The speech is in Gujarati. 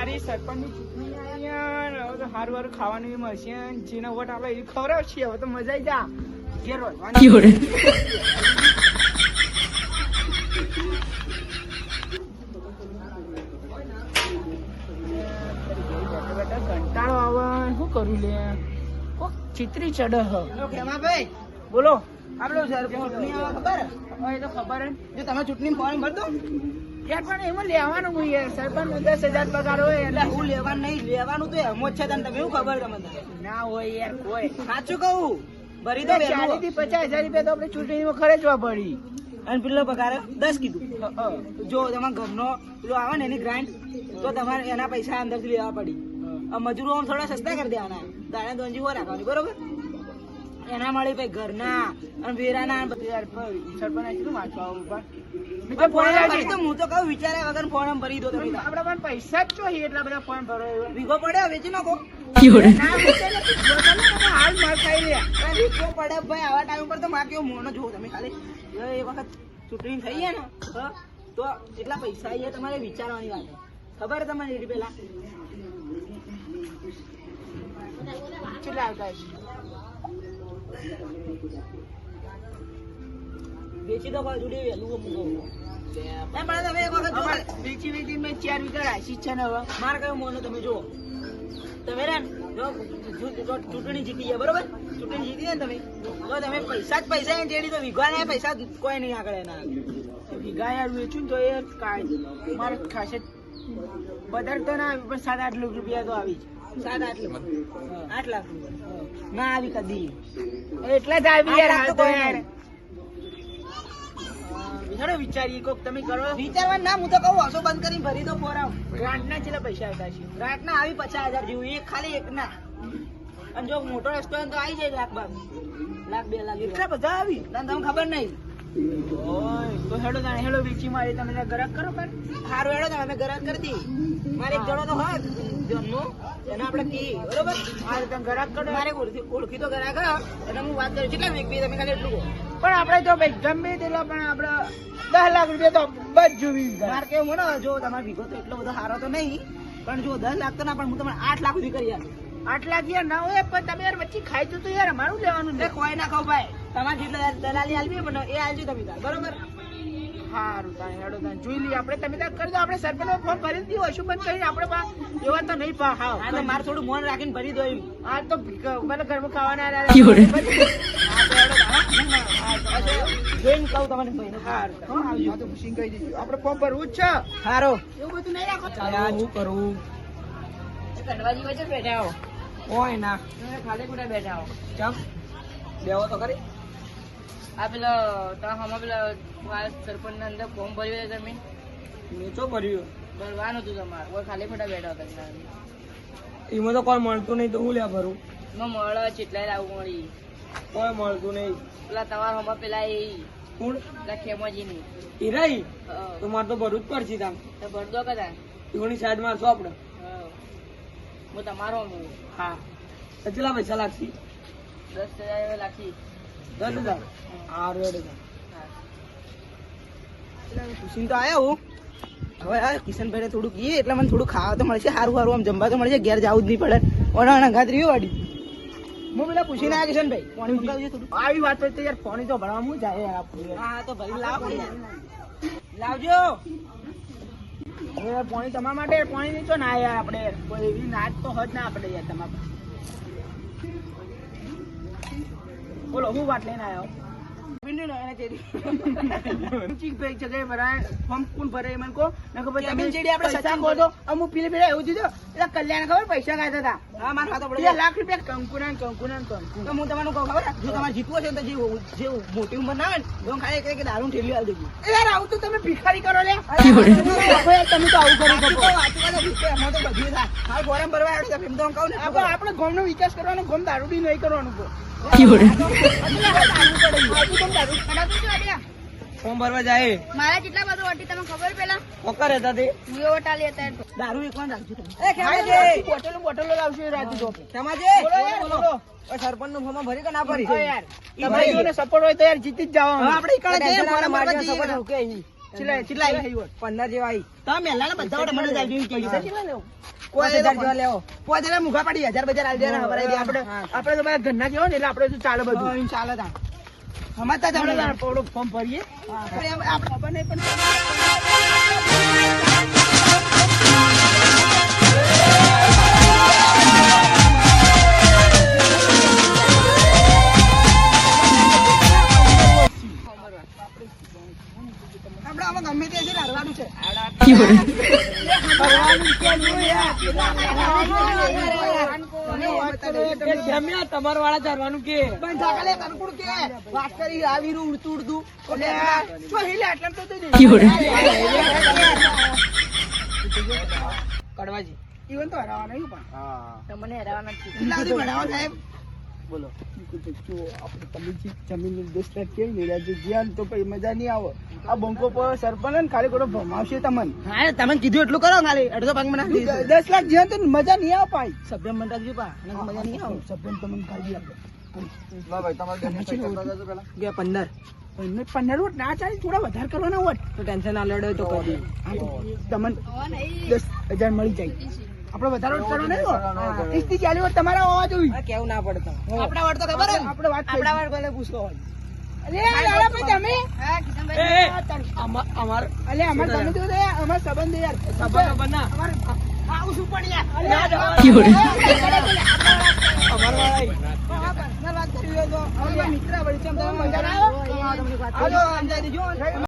યારી સરપંચની ચૂંટણી હવે તો હારું હારું ખાવાનું બી મળશે જેનો વોટ આપણે એ ખવડાવશે. હવે તો મજા આવી જા. ઘેર કંટાળો આવે. શું કરું લે? કોક ચિત્રી ચડે હ. ખેમાભાઈ. બોલો. આપણો સર ખબર? હવે તો ખબર જો તમે ચૂંટણી ફોર્મ ભરતો યાર પણ એમાં લેવાનું હું યાર. સરપંચ દસ હજાર પગાર હોય એટલે હું લેવા નહીં લેવાનું તો એમ જ છે તને. તમે એવું ખબર તમને ના હોય યાર કોઈ સાચું કહું? ભરી દો ચાલીસથી પચાસ હજાર રૂપિયા તો આપણે ચૂંટણીમાં ખર્ચવા પડી. અને પેલો પગાર દસ કીધું. જો તમારા ઘરનો પેલો આવે ને એની ગ્રાન્ટ તો તમારે એના પૈસા અંદરથી લેવા પડી. આ મજૂરો આમ થોડા સસ્તા કરી દેવાના. દાણા દોંજી રાખવાની બરોબર? એના મળી પછી ઘરના અને વેરાના ભરી દો, હું તો કહું વિચાર્યા વગર ફોર્મ ભરી દો તમે પણ પૈસા જ જોઈએ એટલા બધા ફોર્મ ભરો એવા. પડે વેચી નાખો. ના, વિચાર નથી. જો તમે તમે હાલ માર ખાઈ લે અરે પડે ભાઈ આવા ટાઈમ પર તો માર કેવો મોનો જોવો તમે ખાલી. એ વખત ચૂંટણી થઈ ને તો એટલા પૈસા એ તમારે વિચારવાની વાત ખબર તમને પેલા? કેટલા આવતા વેચી દો જોડે વહેલું અમુક અમુક. તમે એક વખત વેચી વેચી મેં ચાર વીઘા રાશી જ છે ને હવે. મારે કયો મોનો તમે જુઓ. તમે રે ને જો જો- જો ચૂંટણી જીતી ગયા બરોબર? ચૂંટણી જીતી ને તમે? તો તમે પૈસા જ પૈસા એને તેડી તો વીઘા ને પૈસા કોઈ નહીં આગળ એના. વીઘા યાર વેચું ને તો એ કાંઈ. મારે ખાસે તો ના પણ સાત આઠ લાખ રૂપિયા તો આવી સાત આઠ લાખ. ના આવી કદી. જ જ આવી યાર હાલ તો યાર હેડો વિચારીએ કોક તમે કરો. વિચારવાનું ના હું તો કહું હસો બંધ કરીને ભરી દો ફોરાવ ગ્રાન્ટના કેટલા પૈસા આવતા છે. રાતના આવી પચાસ હજાર જેવું. એક ખાલી એક ના. અને જો મોટો રસ્તો તો આવી જાય લાખ બાર. લાખ બે લાખ. એટલા બધા આવી? તને તમને ખબર નહીં. ઓય તો હેડો તાણે હેડો વેચી મારી તમે ગરાક કરો પણ સારું હેડો તમે અમે ગરાક કરતી. મારે એક જણો તો હોય જણનો એને આપણે કી બરોબર? મારે ત્યાં ગરાક કરો. મારે ઓળખી ઓળખી તો ગરાક. એને હું વાત કરું કેટલા વેચવી તમે ખાલી એટલું પણ આપણે જો ભાઈ ગમે તેટલા પણ આપણે દસ લાખ રૂપિયા તો બધું મારે કેવું મને જો તમારે ભીગો તો એટલો બધો સારો તો નહીં પણ જો દસ લાખ તો ના પણ હું તમને આઠ લાખ સુધી કરી આઠ લાખ યાર ના હોય પણ તમે યાર વચ્ચે ખાઈ તો તો યાર અમારું લેવાનું ને કોઈ ના ખાવ ભાઈ. તમારે જેટલા દલાલી આલવી પણ એ આલજો તમે તાર બરોબર? સારું હેડો જોઈ લઈએ આપણે તમે ત્યાં કરી દો આપણે સરપંચ ફોન કરી દીધો શું બંધ કરીને આપણે પા એવા તો નહીં પા હા હા તો મારે થોડું મોન રાખીને ભરી દો એમ. આ તો મને ઘરમાં ખાવાના તારા. જોઈને કહું તમને ભાઈને. આપણે ફોર્મ ભરવું જ છે? સારો એવું બધું નહીં રાખો. હું કરું? કડવાજી વચ્ચે બેઠા હો. ઓય ના. ખાલી બેઠા હો. ચમ? બેવો તો કરી આ પેલો તા હમણાં પેલા સરપંચ ના અંદર ફોર્મ ભર્યું છે તમે નીચો ભર્યું. ભરવાનું હતું તમારે? ખાલી ખોટા બેઠા હતા એમાં તો કોઈ મળતું નહીં તો હું લ્યા ભરું? એમાં મળે ચેટલા લાવું મળી કોઈ મળતું નહીં. પેલા તમારા હમણાં પેલા એ. કોણ? પેલા ખેમાજી ની ઈરાઈ તો મારે તો ભરવું જ પડશે તામ. તો ભરદો કદા એની સાઈડમાં છો આપણે હું તમારો હું હા. તો કેટલા પૈસા લાગશે? દસ હજાર લાગશે. દસ હજાર હા રેડ હા. પૂછીને તો આયા હું હવે આ કિશનભાઈ થોડું કહીએ એટલે મને થોડું ખાવા તો મળશે સારું સારું આમ જમવા તો મળશે ઘેર જવું જ નહીં પડે. ઓના નગાત રહ્યું વાડી. હું પેલા પૂછીને આવ્યા કિશનભાઈ પાણી મંગાવજો થોડું. આવી વાત તો યાર પાણી તો ભરવા હું જાય યાર હા હા તો ભરી લાવો. લાવજો. પાણી તમારા માટે પાણી નહીં તો ના યાર આપણે કોઈ એવી નાચ તો હજ ના આપણે યાર તમારા બોલો હું વાત લઈને આવ્યો. પીંડું એને ચેડી ચીક ભાઈ જગ્યાએ ભરાય ફોર્મ કોણ ભરે કહો. ને ખબર તમે ચેડી આપણે પૈસા કહો તો અમુક પીલે પીલે એવું દીધો એટલે કલ્યાણ ખબર પૈસા ખાતા હતા. હા મારા હાથો પડે. લાખ રૂપિયા કંકુના કંકુના તો હું તમને કહું ખબર? જો તમારે જીતવું છે તો જે જે મોટી ઉંમર ના હોય ને તો ખાલી એક દારૂ ઠેલી આવી દેજો. યાર આવું તો તમે ભિખારી કરો લે તમે તો આવું કરો ભીખે એમાં તો બધું થાય. હાલ ભરવા આવ્યો છે, તો કહું ને. આપણે આપણે ગામનો વિકાસ કરવાનો દારૂ દારૂડી નહીં કરવાનું કહો. ફોર્મ ભરવા જાય. મારા કેટલા બધું વટી તમને ખબર પેલા? કોકર હતા તે? હું એ વટાલી હતા દારૂ એક પણ રાખજો તમે. એ ખેમાજી, બોટલો બોટલો લાવશે રાખજો ખેમાજી, બોલો બોલો. બોલો. ફોર્મ ભરી કે ના ભરી? યાર. ઈ ભાઈઓને સપોર્ટ હોય તો યાર જીતી જ હવે જવાનું આપણે ઈકળે જઈએ, મારા મારા ના support ઓકે અહીં. ચિલ્લા ચિલ્લા આવી પંદર જેવા આવી તમે લાલા બધા મને જલ્દી કહી કે ચિલ્લા લેવું? મુખા પાડી હજાર બજાર હા. આપણે તો બધા ઘરના જેવા ને એટલે આપણે તો ચાલે બધું? ચાલે તા હમણાં ફોર્મ ભરીએ. આપણે નહીં પણ આપણે ગમે તે છે હરવાનું છે. હરવાનું તમારા વાળા કે પણ કે વાત કરી ઉડતું ઉડતું. એટલે हिले આટલા તો કડવાજી. ઈવન તો હરાવા નહીં પણ. તમને હેરાવાના સાહેબ. બોલો. જો આપણે તમે જે જમીન દોસ્ત કેવી ને તો પછી મજા નહીં આવે. આ બંકો પર સરપંચ ને ખાલી કોઈ ભમાવશે તમને? હા તમે કીધું એટલું કરો ખાલી. અડધો ભાગ મને દસ લાખ જ્યાં તો મજા નહીં આવે પાઈ સભ્ય પા. મજા નહીં આવે. સભ્યન તમને આપે. બે પંદર. પંદર વોટ ના ચાલે થોડા વધારે કરવાના હોત તો ટેન્શન ના લડે તો તમને દસ હજાર મળી જાય. આપણે વધારે વોટ નહીં થી ચાલીસ વોટ તમારા હોવા જોઈએ કેવું ના પડતો. આપડા વાળ તો ખબર હે આપણે વાત. આપડા વાળ કોને પૂછતો હોય હોય મિત્ર